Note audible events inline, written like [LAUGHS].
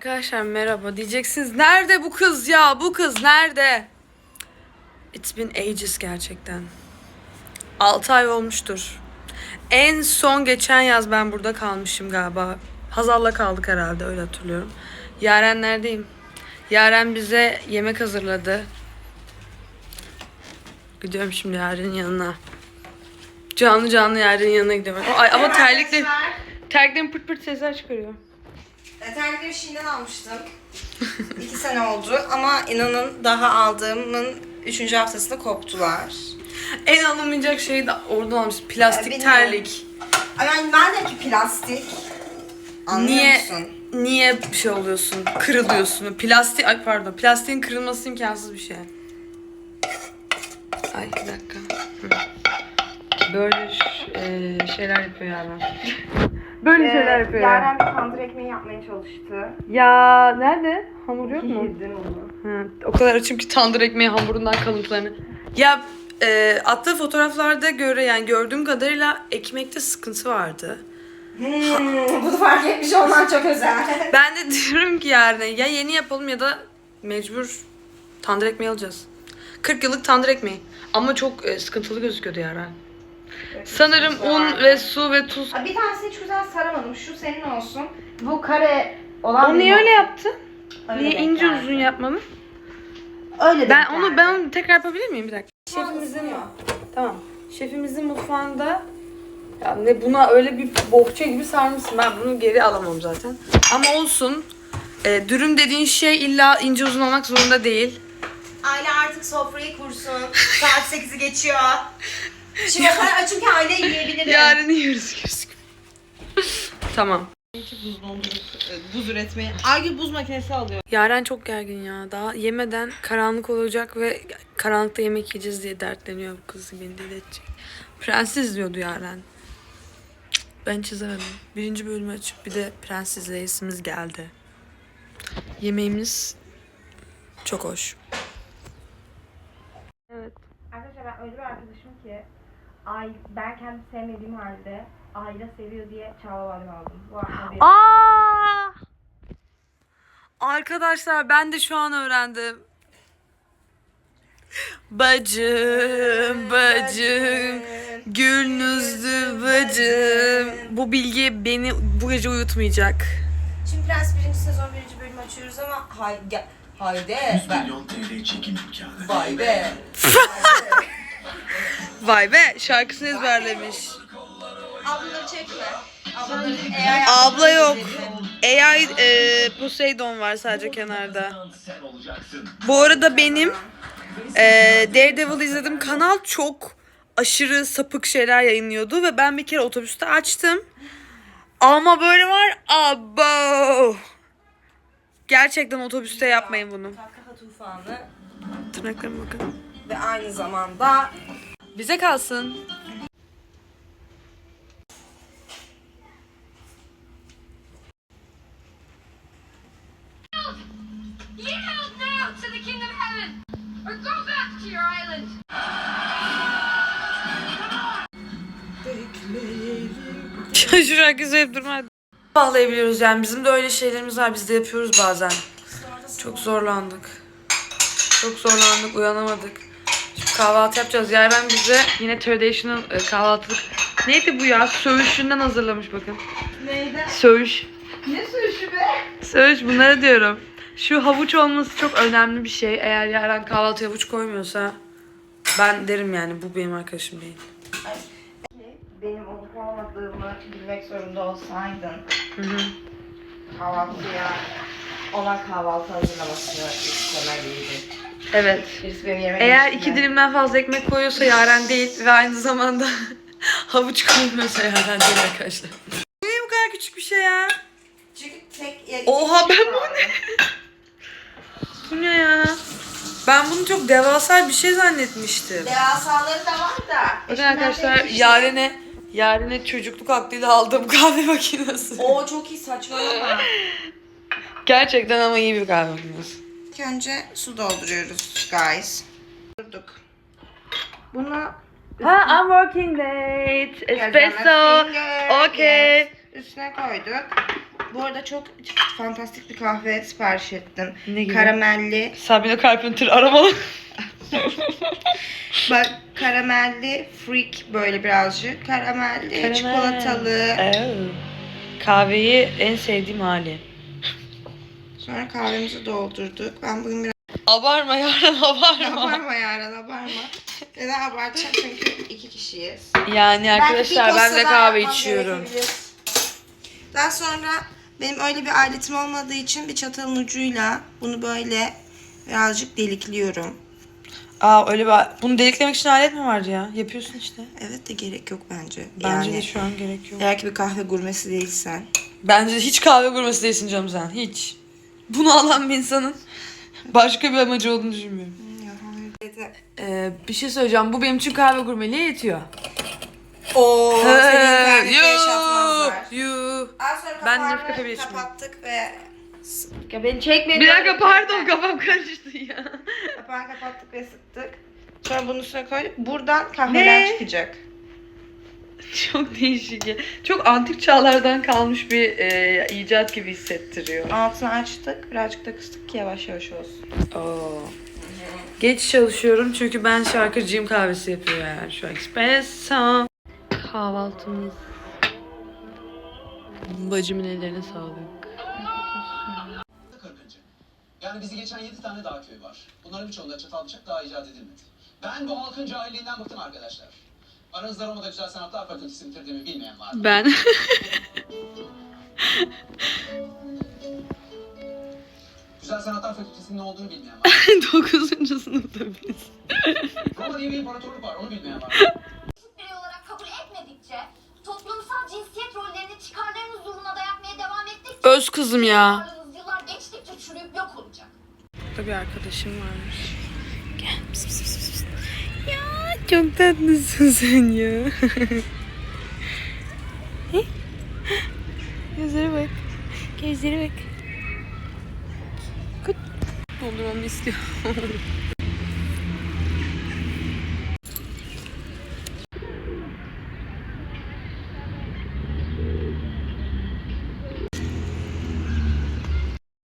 Arkadaşlar merhaba diyeceksiniz. Nerede bu kız ya? Bu kız nerede? It's been ages gerçekten. 6 ay olmuştur. En son geçen yaz ben burada kalmışım galiba. Hazal'la kaldık herhalde öyle hatırlıyorum. Yaren neredeyim? Yaren bize yemek hazırladı. Gidiyorum şimdi Yaren'in yanına. Canlı canlı Yaren'in yanına gidiyorum. Ay, ama terlikle, terliklerim pırt pırt sesler çıkarıyor. E, Terlikleri Şii'den almıştım. [LAUGHS] İki sene oldu ama inanın daha aldığımın üçüncü haftasında koptular. En alınmayacak şey de oradan almış. Plastik Ya, bilmiyorum. terlik. Yani ben de ki plastik. Anlıyor Niye musun? niye bir şey oluyorsun? Kırılıyorsun. Plastik ay pardon. Plastiğin kırılması imkansız bir şey. Ay bir dakika. Hı. Böyle e, şeyler yapıyor Yaren. [LAUGHS] Böyle şeyler yapıyor Yaren. Bir tandır ekmeği yapmaya çalıştı. Ya nerede? Hamur yok mu? Yedim onu. Hı, o kadar açım ki tandır ekmeği hamurundan kalıntılarını. Ya e, attığı fotoğraflarda göre yani gördüğüm kadarıyla ekmekte sıkıntı vardı. Hmm, bunu fark etmiş olman çok özel. [LAUGHS] Ben de diyorum ki yani ya yeni yapalım ya da mecbur tandır ekmeği alacağız. 40 yıllık tandır ekmeği. Ama çok e, sıkıntılı gözüküyordu yani. Sanırım un ve su ve tuz. Aa, Bir tanesi hiç güzel saramadım. Şu senin olsun. Bu kare olan Onu niye benim öyle olsun. yaptın? Öyle Niye denk ince geldi. uzun yapmadın? Öyle Ben denk onu ben onu tekrar yapabilir miyim bir dakika? Şefimizin. Tamam. Şefimizin mutfağında ya ne buna öyle bir bohça gibi sarmışsın. Ben bunu geri alamam zaten. Ama olsun. E, dürüm dediğin şey illa ince uzun olmak zorunda değil. Aile artık sofrayı kursun. Saat 8'i geçiyor. [LAUGHS] Şimdi o kadar açım ki yiyebilirim. Yarın yiyoruz gözüküyor. [LAUGHS] tamam. buz üretmeyi. Aygül buz makinesi alıyor. Yaren çok gergin ya. Daha yemeden karanlık olacak ve karanlıkta yemek yiyeceğiz diye dertleniyor bu kız beni deli edecek. Prens izliyordu Yaren. Cık, Ben çizemedim. Birinci bölümü açıp bir de Prens izleyesimiz geldi. Yemeğimiz çok hoş. Evet. Arkadaşlar ben öyle bir arkadaşım ki ay ben kendi sevmediğim halde Ayla seviyor diye Çağla Badem aldım. Bu. Aa! Arkadaşlar ben de şu an öğrendim. Bacım, bacım, Gülnüzlü bacım. Bu bilgi beni bu gece uyutmayacak. Şimdi Prens birinci sezon birinci bölümü açıyoruz ama hay gel. Haydi. 100 milyon TL çekim imkanı. Vay be. Vay be şarkısını ezberlemiş. Ablaları çekme. Ablaları AI Abla yok. AI e, Poseidon var sadece kenarda. Bu arada benim e, Daredevil izlediğim kanal çok aşırı sapık şeyler yayınlıyordu ve ben bir kere otobüste açtım. Ama böyle var abo. Gerçekten otobüste yapmayın bunu. Kahkaha tufanı Tırnaklarıma bakın. ve aynı zamanda Bize kalsın. Yield now to the King of Heaven, or go back to your island. Şu şarkıyı söyleyip durma hadi. Bağlayabiliyoruz yani bizim de öyle şeylerimiz var biz de yapıyoruz bazen. Çok zorlandık. Çok zorlandık uyanamadık. Kahvaltı yapacağız. Yaren bize yine traditional e, kahvaltılık. Neydi bu ya? Söğüşünden hazırlamış bakın. neydi? Söğüş. Ne sürüşü be? Söğüş bunları diyorum. Şu havuç olması çok önemli bir şey. Eğer Yaren kahvaltıya havuç koymuyorsa ben derim yani bu benim arkadaşım değil. Benim olup olmadığımı bilmek zorunda olsaydın Hı hı. kahvaltıya ona kahvaltı hazırlamasını istemeliydin. Evet. Birisi benim yemek Eğer iki dilimden fazla ekmek koyuyorsa Yaren değil ve aynı zamanda [LAUGHS] havuç koymuyorsa Yaren değil arkadaşlar. Niye bu kadar küçük bir şey ya? Çünkü tek... Oha, ben bu vardı. Bu ne ya? Ben bunu çok devasa bir şey zannetmiştim. Devasaları da var da. Bakın arkadaşlar Yaren'e Yaren'e çocukluk aklıyla aldığım [LAUGHS] kahve makinesi. Oo çok iyi saçmalama. Gerçekten ama iyi bir kahve makinesi. İlk önce su dolduruyoruz guys. Durduk. Bunu Ha, I'm working late. Espresso. Finger, Okay. yes. Üstüne koyduk. Bu arada çok fantastik bir kahve sipariş ettim. Ne gibi? Karamelli. Sabine Carpenter aramalı. [LAUGHS] Bak karamelli freak böyle birazcık. Karamelli, Karamel. çikolatalı. Kahveyi en sevdiğim hali. Sonra kahvemizi doldurduk. Ben bugün biraz Abarma yarın [LAUGHS] abarma. abarma yarın abarma. Neden abartacağım çünkü iki kişiyiz. Yani arkadaşlar ben de kahve içiyorum. Daha sonra benim öyle bir aletim olmadığı için bir çatalın ucuyla bunu böyle birazcık delikliyorum. Aa öyle bir bunu deliklemek için alet mi var ya? Yapıyorsun işte. Evet de gerek yok bence. Bence yani, de şu an gerek yok. Eğer ki bir kahve gurmesi değilsen. Bence de hiç kahve gurmesi değilsin canım sen. Hiç. Bunu alan bir insanın başka bir amacı olduğunu düşünmüyorum. Ee, bir şey söyleyeceğim. Bu benim için kahve gurmeliğe yetiyor. Oo, senin internette yaşatmazlar. yuh. Daha sonra Ben Nescafe bile içmiyorum. kapattık ve... Ya beni çekme. Bir dakika pardon kafam karıştı ya. Kapağını kapattık ve sıktık. Sonra bunun üstüne koyduk. Buradan kahveler Ne? çıkacak. [LAUGHS] Çok değişik. ya. Çok antik çağlardan kalmış bir e, icat gibi hissettiriyor. Altını açtık. Birazcık da kıstık ki yavaş yavaş olsun. Oo. Geç çalışıyorum çünkü ben şarkıcıyım kahvesi yapıyor yani şu espresso. Kahvaltımız. Bacımın ellerine sağlık. Yani bizi geçen 7 tane daha köy var. Bunların birçoğunda çatal bıçak daha icat edilmedi. Ben bu halkın cahilliğinden bıktım arkadaşlar. Aranızda Roma'da Güzel Sanatlar Fakültesi bitirdiğimi bilmeyen var mı? Ben Güzel Sanatlar Fakültesi'nin ne olduğunu bilmeyen var mı? [LAUGHS] 9. sınıfta biz. Roma diye bir imparatorluk var, onu bilmeyen var mı? birey olarak kabul etmedikçe, toplumsal cinsiyet rollerini çıkarlarınız uğruna dayatmaya devam ettikçe, Öz kızım ya. yıllar geçtikçe çürüyüp yok olacak. Burada bir arkadaşım varmış. Gel. Pıs pıs pıs pıs. Ya çok tatlısın sen ya. [LAUGHS] Gözlere bak. Gözlere bak. Dondurmamı istiyor. [LAUGHS]